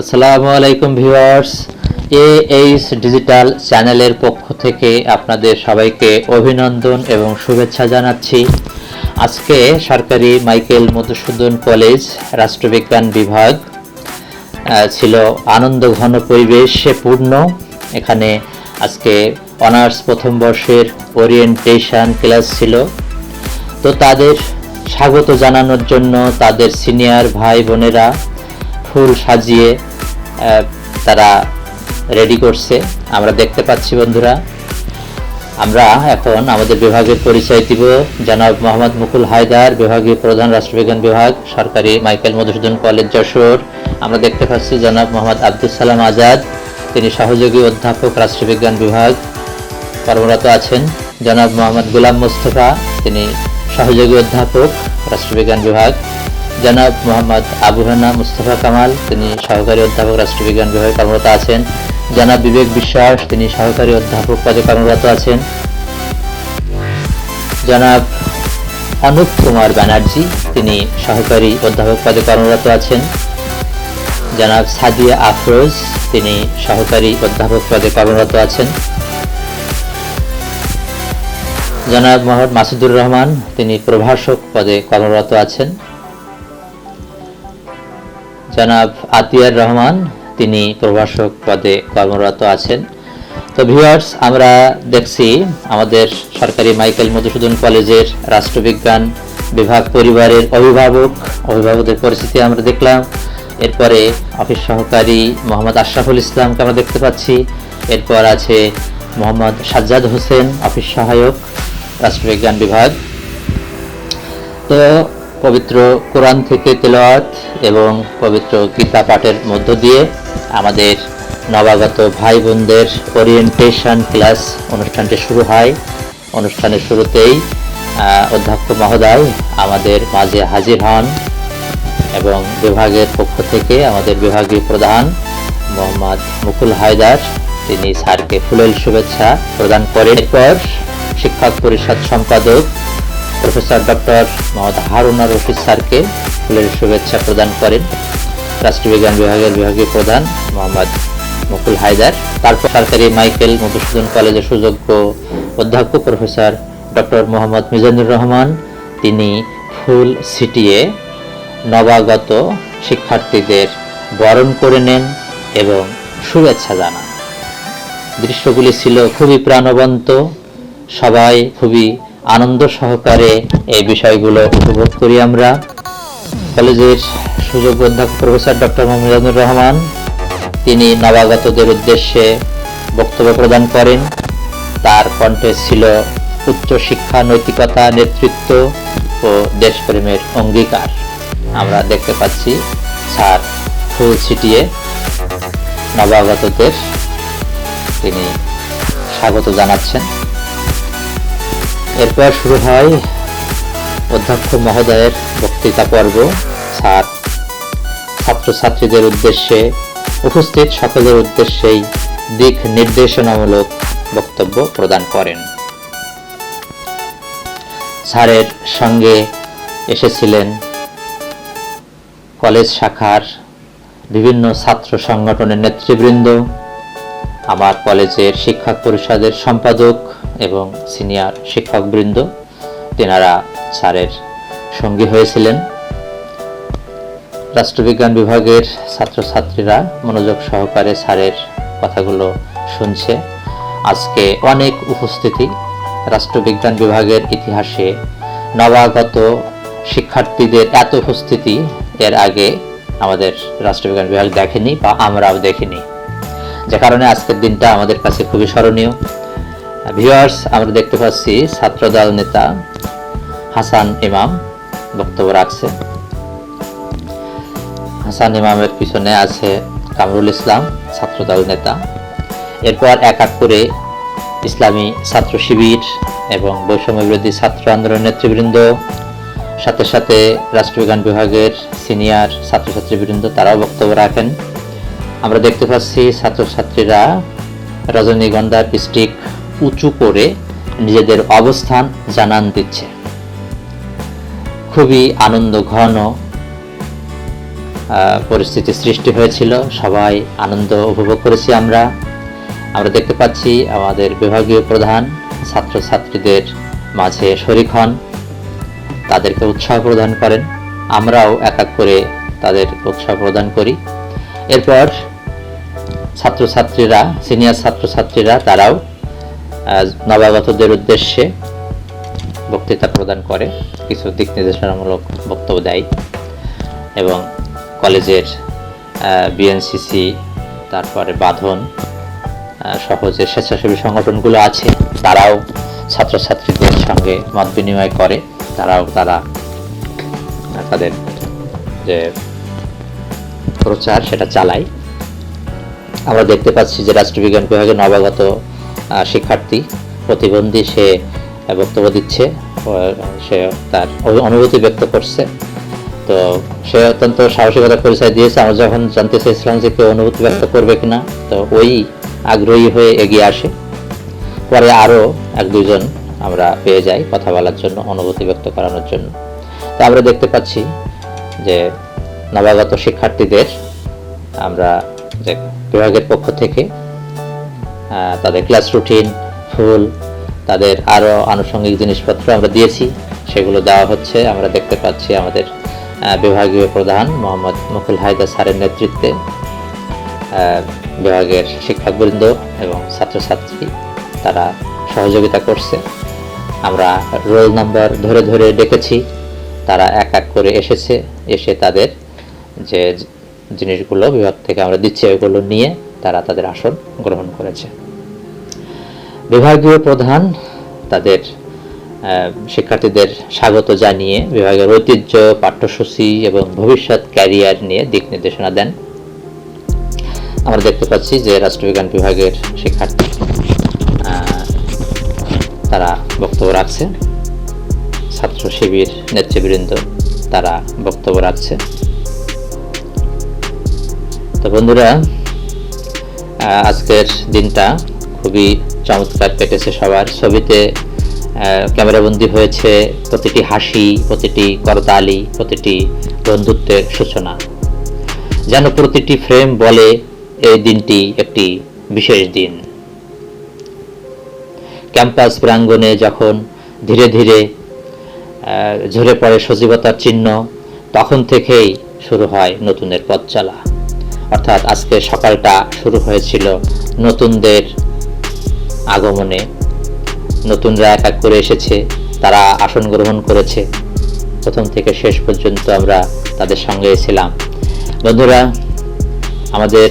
আসসালামু আলাইকুম viewers. A H digital চ্যানেলের পক্ষ থেকে আপনাদের সবাইকে অভিনন্দন এবং শুভেচ্ছা জানাচ্ছি। আজকে সরকারি মাইকেল মধুসূদন কলেজ রাষ্ট্রবিজ্ঞান বিভাগ ছিল আনন্দ ঘন পরিবেশে পূর্ণ। এখানে আজকে অনার্স প্রথম বর্ষের ওরিয়েন্টেশন ক্লাস ছিল। তো তাদের স্বাগত জানানোর জন্য তাদের সিনিয়র ভাই বোনেরা ফুল সাজিয়ে তারা রেডি করছে। আমরা দেখতে পাচ্ছি বন্ধুরা। আমরা এখন আমাদের বিভাগের পরিচয় দিব। জনাব মোহাম্মদ মুকুল হায়দার, বিভাগীয় প্রধান রাষ্ট্রবিজ্ঞান বিভাগ, সরকারি মাইকেল মধুসূদন কলেজ, যশোর। আমরা দেখতে পাচ্ছি জনাব মোহাম্মদ আব্দুল সালাম আজাদ, তিনি সহযোগী অধ্যাপক রাষ্ট্রবিজ্ঞান বিভাগ। কর্মরত আছেন। জনাব মোহাম্মদ গুলাম মোস্তফা, তিনি সহযোগী অধ্যাপক রাষ্ট্রবিজ্ঞান বিভাগ। জনাব মোহাম্মদ আবু হানা মুস্তফা কামাল, তিনি সহকারী অধ্যাপক, রাষ্ট্রবিজ্ঞান বিভাগে কর্মরত আছেন। জনাব বিবেক বিশ্বাস, তিনি সহকারী অধ্যাপক পদে কর্মরত আছেন। জনাব অনুপ কুমার ব্যানার্জি, তিনি সহকারী অধ্যাপক পদে কর্মরত আছেন। জনাব সাদিয়া আফরোজ, তিনি সহকারী অধ্যাপক পদে কর্মরত আছেন। জনাব মোহাম্মদ মাসুদুর রহমান, তিনি প্রভাষক পদে কর্মরত আছেন। জনাব আতিয়ার রহমান, তিনি প্রভাষক পদে কর্মরত আছেন। তো ভিউয়ার্স, আমরা দেখছি আমাদের সরকারি মাইকেল মধুসূদন কলেজের রাষ্ট্রবিজ্ঞান বিভাগ পরিবারের অভিভাবক, অভিভাবকদের পরিস্থিতি আমরা দেখলাম। এরপরে অফিস সহকারী মোহাম্মদ আশরাফুল ইসলামকে আমরা দেখতে পাচ্ছি। এরপর আছে মোহাম্মদ সাজ্জাদ হোসেন, অফিস সহায়ক, রাষ্ট্রবিজ্ঞান বিভাগ। তো পবিত্র কোরআন থেকে তেলাওয়াত এবং পবিত্র গীতা পাঠের মধ্য দিয়ে আমাদের নবাগত ভাই বোনদের ওরিয়েন্টেশন ক্লাস অনুষ্ঠানটি শুরু হয়। অনুষ্ঠানের শুরুতেই অধ্যক্ষ মহোদয় আমাদের মাঝে হাজির হন এবং বিভাগের পক্ষ থেকে আমাদের বিভাগীয় প্রধান মোহাম্মদ মুকুল হায়দার, তিনি স্যারকে ফুলেল শুভেচ্ছা প্রদান করেন। এরপর শিক্ষক পরিষদ সম্পাদক প্রফেসর ডক্টর মোহাম্মদ হারুনা রশিদ স্যারকে ফুলের শুভেচ্ছা প্রদান করেন। রাষ্ট্রবিজ্ঞান বিভাগের বিভাগীয় প্রধান মোহাম্মদ মুকুল হায়দার। তারপর সরকারি মাইকেল মধুসূদন কলেজের সুযোগ্য অধ্যক্ষ প্রফেসর ডক্টর মোহাম্মদ মিজানুর রহমান। তিনি ফুল ছিটিয়ে নবাগত শিক্ষার্থীদের বরণ করে নেন এবং শুভেচ্ছা জানান। দৃশ্যগুলি ছিল খুবই প্রাণবন্ত, সবাই খুবই আনন্দ সহকারে এই বিষয়গুলো উপভোগ করি আমরা। কলেজের সুযোগ অধ্যাপক প্রফেসর ডক্টর মোহাম্মদুর রহমান, তিনি নবাগতদের উদ্দেশ্যে বক্তব্য প্রদান করেন। তার কণ্ঠে ছিল উচ্চ শিক্ষা, নৈতিকতা, নেতৃত্ব ও দেশপ্রেমের অঙ্গীকার। আমরা দেখতে পাচ্ছি স্যার ফুল ছিটিয়ে নবাগতদের তিনি স্বাগত জানাচ্ছেন। এরপর শুরু হয় অধ্যক্ষ মহোদয়ের বক্তৃতা পর্ব, স্যার, ছাত্রছাত্রীদের উদ্দেশ্যে, উপস্থিত সকলের উদ্দেশ্যেই দিক নির্দেশনামূলক বক্তব্য প্রদান করেন। স্যারের সঙ্গে এসেছিলেন কলেজ শাখার বিভিন্ন ছাত্র সংগঠনের নেতৃবৃন্দ, আমার কলেজের শিক্ষক পরিষদের সম্পাদক এবং সিনিয়র শিক্ষকবৃন্দ, তেনারা স্যারের সঙ্গী হয়েছিলেন। রাষ্ট্রবিজ্ঞান বিভাগের ছাত্রছাত্রীরা মনোযোগ সহকারে স্যারের কথাগুলো শুনছে। আজকে অনেক উপস্থিতি। রাষ্ট্রবিজ্ঞান বিভাগের ইতিহাসে নবাগত শিক্ষার্থীদের এত উপস্থিতি, এর আগে আমাদের রাষ্ট্রবিজ্ঞান বিভাগ দেখেনি বা আমরাও দেখিনি। যে কারণে আজকের দিনটা আমাদের কাছে খুবই স্মরণীয়। ভিউয়ার্স আমরা দেখতে পাচ্ছি ছাত্রদল নেতা হাসান ইমাম বক্তব্য রাখছে। হাসান ইমামের পিছনে আছে কামরুল ইসলাম, ছাত্রদল নেতা। এরপর এক এক করে ইসলামী ছাত্র শিবির এবং বৈষম্য বিরোধী ছাত্র আন্দোলন নেতৃবৃন্দ, সাথে সাথে রাষ্ট্রবিজ্ঞান বিভাগের সিনিয়র ছাত্রছাত্রীবৃন্দ, তারাও বক্তব্য রাখেন। আমরা দেখতে পাচ্ছি ছাত্রছাত্রীরা রজনীগন্ধার স্টিক উঁচু করে নিজেদের অবস্থান জানান দিচ্ছে। খুবই আনন্দ ঘন পরিস্থিতি সৃষ্টি হয়েছিল। সবাই আনন্দ উপভোগ করেছি আমরা। আমরা দেখতে পাচ্ছি আমাদের বিভাগীয় প্রধান, ছাত্রছাত্রীদের মাঝে শরিক হন। তাদেরকে উৎসাহ প্রদান করেন। আমরাও এক এক করে তাদের উৎসাহ প্রদান করি। এরপর ছাত্রছাত্রীরা, সিনিয়র ছাত্রছাত্রীরা, তারাও নবাগতদের উদ্দেশ্যে বক্তৃতা প্রদান করে কিছু দিক নির্দেশনামূলক বক্তব্য দেয় এবং কলেজের বিএনসিসি তারপরে বাঁধন সহ যে স্বেচ্ছাসেবী সংগঠনগুলো আছে তারাও ছাত্রছাত্রীদের সঙ্গে মত বিনিময় করে তারাও তারা তাদের যে প্রচার সেটা চালায়। আমরা দেখতে পাচ্ছি যে রাষ্ট্রবিজ্ঞান বিভাগে নবাগত আহ, শিক্ষার্থী প্রতিবন্ধী সে বক্তব্য দিচ্ছে সে তার অনুভূতি ব্যক্ত করছে। তো সে অত্যন্ত সাহসিকতা পরিচয় দিয়েছে, আমরা যখন জানতে চাইছিলাম যে কেউ অনুভূতি ব্যক্ত করবে কিনা, তো ওই আগ্রহী হয়ে এগিয়ে আসে। পরে আরও এক দুজন আমরা পেয়ে যাই কথা বলার জন্য, অনুভূতি ব্যক্ত করানোর জন্য। তো আমরা দেখতে পাচ্ছি যে নবাগত শিক্ষার্থীদের আমরা যে বিভাগের পক্ষ থেকে তাদের ক্লাস রুটিন ফুল, তাদের আরও আনুষঙ্গিক জিনিসপত্র আমরা দিয়েছি। সেগুলো দেওয়া হচ্ছে, আমরা দেখতে পাচ্ছি আমাদের বিভাগীয় প্রধান মোহাম্মদ মুকুল হায়দার স্যারের নেতৃত্বে বিভাগের শিক্ষকবৃন্দ এবং ছাত্রছাত্রী তারা সহযোগিতা করছে। আমরা রোল নাম্বার ধরে ধরে ডেকেছি, তারা এক এক করে এসেছে, এসে তাদের যে জিনিসগুলো বিভাগ থেকে আমরা দিচ্ছি ওইগুলো নিয়ে তারা তাদের আসন গ্রহণ করেছে। বিভাগীয় প্রধান তাদের শিক্ষার্থীদের স্বাগত জানিয়ে বিভাগের ঐতিহ্য, পাঠ্যসূচি এবং ভবিষ্যৎ ক্যারিয়ার নিয়ে দিক নির্দেশনা দেন। আমরা দেখতে পাচ্ছি যে রাষ্ট্রবিজ্ঞান বিভাগের শিক্ষার্থী তারা বক্তব্য রাখছে। ছাত্র শিবির নেতৃবৃন্দ তারা বক্তব্য রাখছে। তো বন্ধুরা আজকের দিনটা খুবই চমৎকার কেটেছে সবার। ছবিতে ক্যামেরাবন্দি হয়েছে প্রতিটি হাসি, প্রতিটি করতালি, প্রতিটি বন্ধুত্বের সূচনা। যেন প্রতিটি ফ্রেম বলে এই দিনটি একটি বিশেষ দিন। ক্যাম্পাস প্রাঙ্গণে যখন ধীরে ধীরে ঝরে পড়ে সজীবতার চিহ্ন, তখন থেকেই শুরু হয় নতুনের পথ চলা। অর্থাৎ আজকে সকালটা শুরু হয়েছিল নতুনদের আগমনে নতুনরা এক এক করে এসেছে, তারা আসন গ্রহণ করেছে। প্রথম থেকে শেষ পর্যন্ত আমরা তাদের সঙ্গে ছিলাম। বন্ধুরা, আমাদের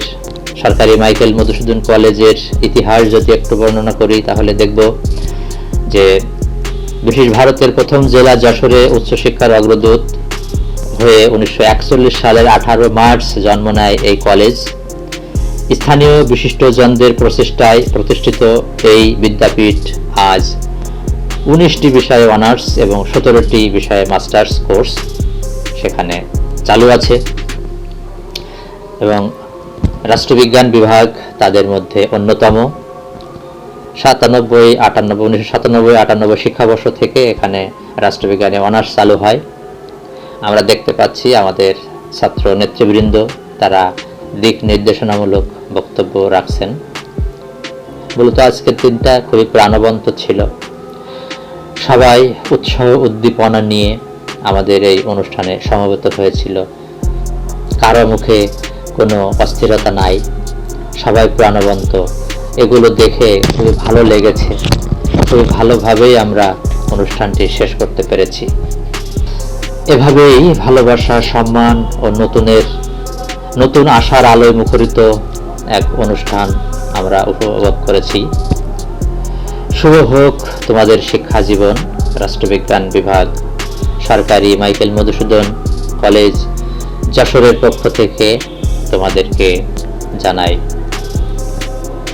সরকারি মাইকেল মধুসূদন কলেজের ইতিহাস যদি একটু বর্ণনা করি, তাহলে দেখব যে ব্রিটিশ ভারতের প্রথম জেলা যশোরে উচ্চশিক্ষার অগ্রদূত হয়ে উনিশশো একচল্লিশ সালের আঠারো মার্চ জন্ম নেয় এই কলেজ। স্থানীয় বিশিষ্টজনদের প্রচেষ্টায় প্রতিষ্ঠিত এই বিদ্যাপীঠ আজ উনিশটি বিষয়ে অনার্স এবং সতেরোটি বিষয়ে মাস্টার্স কোর্স সেখানে চালু আছে। এবং রাষ্ট্রবিজ্ঞান বিভাগ তাদের মধ্যে অন্যতম। সাতানব্বই, আটানব্বই, উনিশশো সাতানব্বই, আটানব্বই শিক্ষাবর্ষ থেকে এখানে রাষ্ট্রবিজ্ঞানে অনার্স চালু হয়। আমরা দেখতে পাচ্ছি আমাদের ছাত্র নেতৃবৃন্দ, তারা দিক নির্দেশনামূলক বক্তব্য রাখছেন। মূলত আজকের দিনটা খুবই প্রাণবন্ত ছিল। সবাই উৎসাহ, উদ্দীপনা নিয়ে আমাদের এই অনুষ্ঠানে সমবেত হয়েছিল। কারও মুখে কোনো অস্থিরতা নাই। সবাই প্রাণবন্ত। এগুলো দেখে খুবই ভালো লেগেছে। খুবই ভালোভাবেই আমরা অনুষ্ঠানটি শেষ করতে পেরেছি। এভাবেই ভালোবাসা, সম্মান ও নতুনের নতুন আশার আলোয় মুখরিত এক অনুষ্ঠান আমরা উপভোগ করেছি। শুভ হোক তোমাদের শিক্ষা জীবন, রাষ্ট্রবিজ্ঞান বিভাগ, সরকারি মাইকেল মধুসূদন কলেজ, যশোরের পক্ষ থেকে তোমাদেরকে জানাই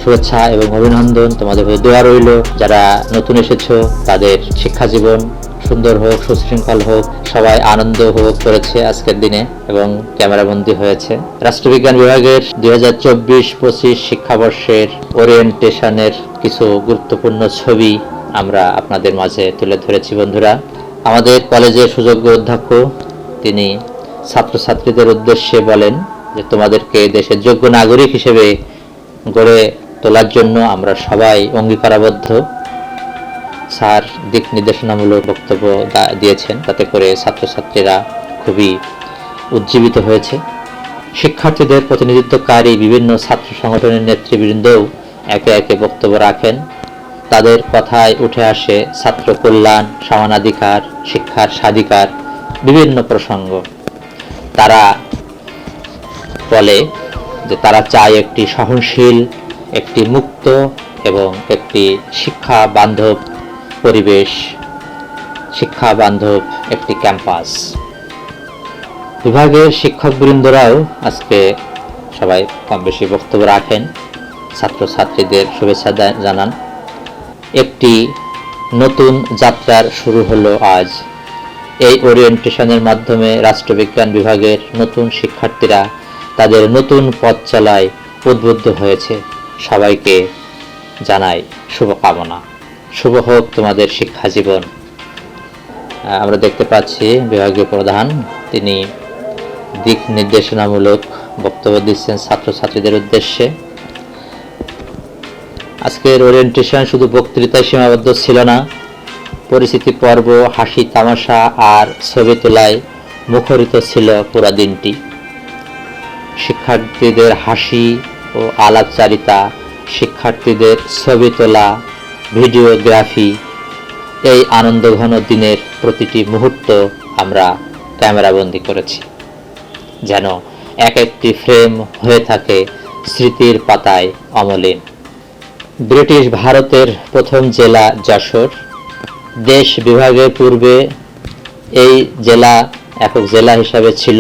শুভেচ্ছা এবং অভিনন্দন। তোমাদের দোয়া রইল। যারা নতুন এসেছ, তাদের শিক্ষা জীবন সুন্দর হোক, সুশৃঙ্খল হোক, সবাই আনন্দ উপভোগ করেছে আজকের দিনে এবং ক্যামেরাবন্দি হয়েছে। রাষ্ট্রবিজ্ঞান বিভাগের দুই হাজার চব্বিশ পঁচিশ শিক্ষাবর্ষের ওরিয়েন্টেশনের কিছু গুরুত্বপূর্ণ ছবি আমরা আপনাদের মাঝে তুলে ধরেছি বন্ধুরা। আমাদের কলেজের সুযোগ্য অধ্যক্ষ, তিনি ছাত্রছাত্রীদের উদ্দেশ্যে বলেন যে, তোমাদেরকে দেশের যোগ্য নাগরিক হিসেবে গড়ে তোলার জন্য আমরা সবাই অঙ্গীকারাবদ্ধ। স্যার দিক নির্দেশনামূলক বক্তব্য দিয়েছেন। তাতে করে ছাত্রছাত্রীরা খুবই উজ্জীবিত হয়েছে। শিক্ষার্থীদের প্রতিনিধিত্বকারী বিভিন্ন ছাত্র সংগঠনের নেতৃবৃন্দও একে একে বক্তব্য রাখেন। তাদের কথায় উঠে আসে ছাত্র কল্যাণ, সমানাধিকার, শিক্ষার স্বাধিকার, বিভিন্ন প্রসঙ্গ। তারা বলে যে তারা চায় একটি সহনশীল, একটি মুক্ত এবং একটি শিক্ষা বান্ধব পরিবেশ, শিক্ষা বান্ধব একটি ক্যাম্পাস। বিভাগের শিক্ষকবৃন্দরাও আজকে সবাই কম বেশি বক্তব্য রাখেন। ছাত্রছাত্রীদের শুভেচ্ছা জানান। একটি নতুন যাত্রার শুরু হলো আজ। এই ওরিয়েন্টেশনের মাধ্যমে রাষ্ট্রবিজ্ঞান বিভাগের নতুন শিক্ষার্থীরা তাদের নতুন পথ চলায় উদ্বুদ্ধ হয়েছে। সবাইকে জানাই শুভকামনা। শুভ হোক তোমাদের শিক্ষা জীবন। আমরা দেখতে পাচ্ছি বিভাগীয় প্রধান, তিনি দিক নির্দেশনামূলক বক্তব্য দিচ্ছেন ছাত্রছাত্রীদের উদ্দেশ্যে। আজকের ওরিয়েন্টেশন শুধু বক্তৃতায় সীমাবদ্ধ ছিল না, পরিচিতি পর্ব, হাসি, তামাশা আর ছবি তোলায় মুখরিত ছিল পুরা দিনটি। শিক্ষার্থীদের হাসি ও আলাপচারিতা, শিক্ষার্থীদের ছবি তোলা ভিডিওগ্রাফি, এই আনন্দঘন দিনের প্রতিটি মুহূর্ত আমরা ক্যামেরাবন্দি করেছি। যেন এক একটি ফ্রেম হয়ে থাকে স্মৃতির পাতায় অমলিন। ব্রিটিশ ভারতের প্রথম জেলা যশোর, দেশ বিভাগের পূর্বে এই জেলা একক জেলা হিসাবে ছিল।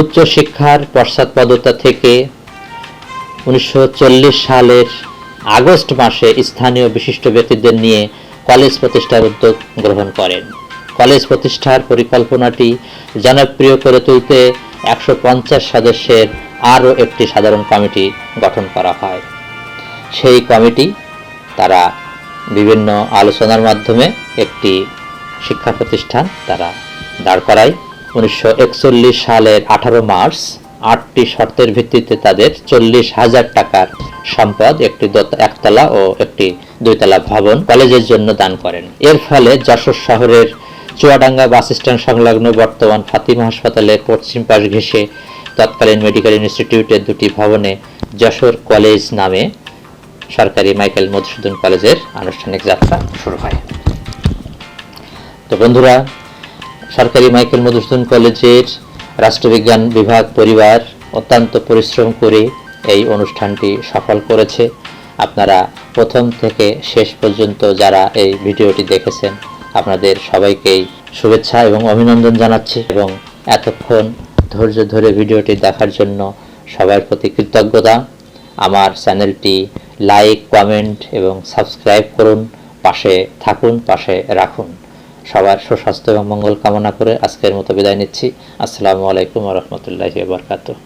উচ্চশিক্ষার পশ্চাৎপদতা থেকে উনিশশো চল্লিশ সালের আগস্ট মাসে স্থানীয় বিশিষ্ট ব্যক্তিদের নিয়ে কলেজ প্রতিষ্ঠার উদ্যোগ গ্রহণ করেন। কলেজ প্রতিষ্ঠার পরিকল্পনাটি জনপ্রিয় করে তুলতে একশো পঞ্চাশ সদস্যের আরও একটি সাধারণ কমিটি গঠন করা হয়। সেই কমিটি তারা বিভিন্ন আলোচনার মাধ্যমে একটি শিক্ষা প্রতিষ্ঠান তারা দাঁড় করায়। উনিশশো একচল্লিশ সালের আঠারো মার্চ আটটি শর্তের ভিত্তিতে তাদের চল্লিশ হাজার টাকার সম্পদ, একটি একতলা ও একটি দুইতলা ভবন কলেজের জন্য দান করেন। এর ফলে যশোর শহরের চুয়াডাঙ্গা বাস স্ট্যান্ড সংলগ্ন বর্তমান ফাতিমা হাসপাতালের পশ্চিম পাশ ঘেঁষে তৎকালীন মেডিকেল ইনস্টিটিউটের দুটি ভবনে যশোর কলেজ নামে সরকারি মাইকেল মধুসূদন কলেজের আনুষ্ঠানিক যাত্রা শুরু হয়। তো বন্ধুরা, সরকারি মাইকেল মধুসূদন কলেজের রাষ্ট্রবিজ্ঞান বিভাগ পরিবার অত্যন্ত পরিশ্রম করে এই অনুষ্ঠানটি সফল করেছে। আপনারা প্রথম থেকে শেষ পর্যন্ত যারা এই ভিডিওটি দেখেছেন, আপনাদের সবাইকেই শুভেচ্ছা এবং অভিনন্দন জানাচ্ছি এবং এতক্ষণ ধৈর্য ধরে ভিডিওটি দেখার জন্য সবার প্রতি কৃতজ্ঞতা। আমার চ্যানেলটি লাইক, কমেন্ট এবং সাবস্ক্রাইব করুন, পাশে থাকুন, পাশে রাখুন। সবার সুস্বাস্থ্য এবং মঙ্গল কামনা করে আজকের মতো বিদায় নিচ্ছি। আসসালামু আলাইকুম রহমতুল্লাহ বারকাতুহ।